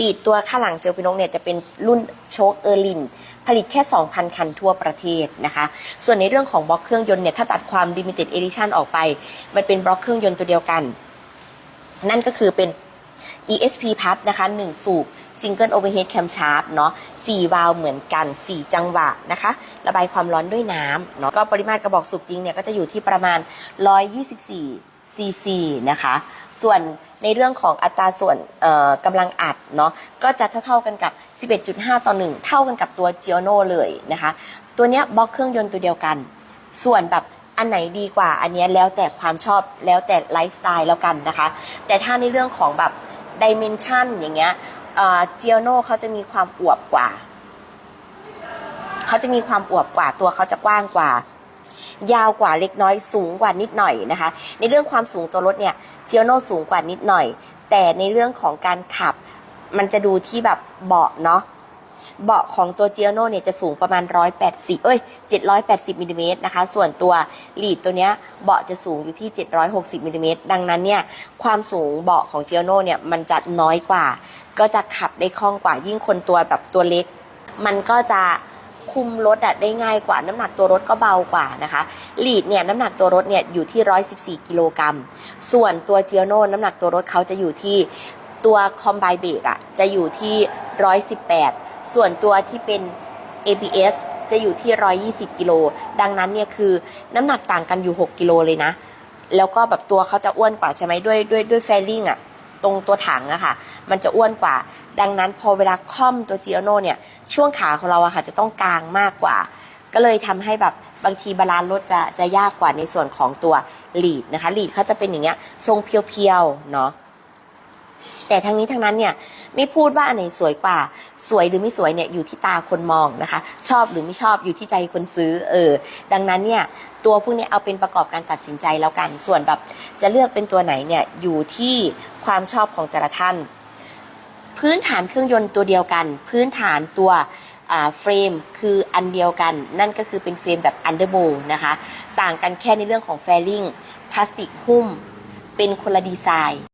ลีดตัวข้างหลังเซลฟินกเนี่ยจะเป็นรุ่นโชคเออร์ลิน ผลิตแค่ 2,000 คันทั่วประเทศนะคะ ส่วนในเรื่องของบล็อกเครื่องยนต์เนี่ยถ้าตัดความ limited edition ออกไป มันเป็นบล็อกเครื่องยนต์ตัวเดียวกัน นั่นก็คือเป็น ESP Plus นะคะ 1 สูบ Single Overhead Camshaft เนาะ4วาล์วเหมือนกัน 4 จังหวะนะคะ ระบายความร้อนด้วยน้ำเนาะก็ปริมาตรกระบอกสูบจริงเนี่ยก็จะอยู่ที่ประมาณ 124 ซีซีนะคะ ส่วนในเรื่องของอัตราส่วนกำลังอัดเนาะก็จะเท่าๆกันกับ 11.5 ต่อ 1 เท่ากันกับตัว g i o n o เลยนะคะ ตัวเนี้ยบล็อกเครื่องยนต์ตัวเดียวกัน ส่วนแบบอันไหนดีกว่าอันเนี้ยแล้วแต่ความชอบแล้วแต่ไลฟ์สไตล์แล้วกันนะคะ แต่ถ้าในเรื่องของแบบดิเมนชันอย่างเงี้ยเจียโนเขาจะมีความอวบกว่า เขาจะมีความอวบกว่าตัวเขาจะกว้างกว่า ยาวกว่าเล็กน้อยสูงกว่านิดหน่อยนะคะ ในเรื่องความสูงตัวรถเนี่ยเจียโนสูงกว่านิดหน่อย แต่ในเรื่องของการขับ มันจะดูที่แบบเบาะเนาะเบาะของตัว g i o n o เนี่ยจะสูงประมาณ 180 เอ้ย 780มิลลิเมตรนะคะ ส่วนตัวลีดตัวเนี้ยเบาะจะสูงอยู่ที่ 760มิลลิเมตรดังนั้นเนี่ยความสูงเบาะของ g i o n o เนี่ยมันจะน้อยกว่า ก็จะขับได้คล่องกว่ายิ่งคนตัวแบบตัวเล็ก มันก็จะ คุมรถอะได้ง่ายกว่า น้ำหนักตัวรถก็เบากว่านะคะลีดเนี่ยน้ำหนักตัวรถเนี่ยอยู่ที่ 114 กิโลกรัม ส่วนตัว g i o n o น้ำหนักตัวรถเขาจะอยู่ที่ตัวคอมไบเบรกอะจะอยู่ที่ 118 ส่วนตัวที่เป็น ABS จะอยู่ที่ 120 กิโล ดังนั้นเนี่ยคือน้ำหนักต่างกันอยู่ 6 กิโลเลยนะ แล้วก็แบบตัวเขาจะอ้วนกว่าใช่ไหมด้วยด้วยด้วยแฟลิ่งอะตรงตัวถังอะค่ะ มันจะอ้วนกว่า ดังนั้นพอเวลาค่อมตัวจีโอโนเนี่ยช่วงขาของเราอะค่ะจะต้องกลางมากกว่า ก็เลยทำให้แบบบางทีบาลานซ์รถจะจะยากกว่าในส่วนของตัวลีดนะคะลีดเขาจะเป็นอย่างเงี้ยทรงเพียวๆเนาะแต่ทั้งนี้ทั้งนั้นเนี่ยไม่พูดว่าอันไหนสวยกว่า สวยหรือไม่สวยเนี่ยอยู่ที่ตาคนมองนะคะ ชอบหรือไม่ชอบอยู่ที่ใจคนซื้อเออ ดังนั้นเนี่ยตัวพวกนี้เอาเป็นประกอบการตัดสินใจแล้วกัน ส่วนแบบจะเลือกเป็นตัวไหนเนี่ยอยู่ที่ความชอบของแต่ละท่าน พื้นฐานเครื่องยนต์ตัวเดียวกัน พื้นฐานตัวเฟรมคืออันเดียวกัน นั่นก็คือเป็นเฟรมแบบอันเดอร์โบนะคะ ต่างกันแค่ในเรื่องของแฟลิงพลาสติกหุ้ม เป็นคนละดีไซน์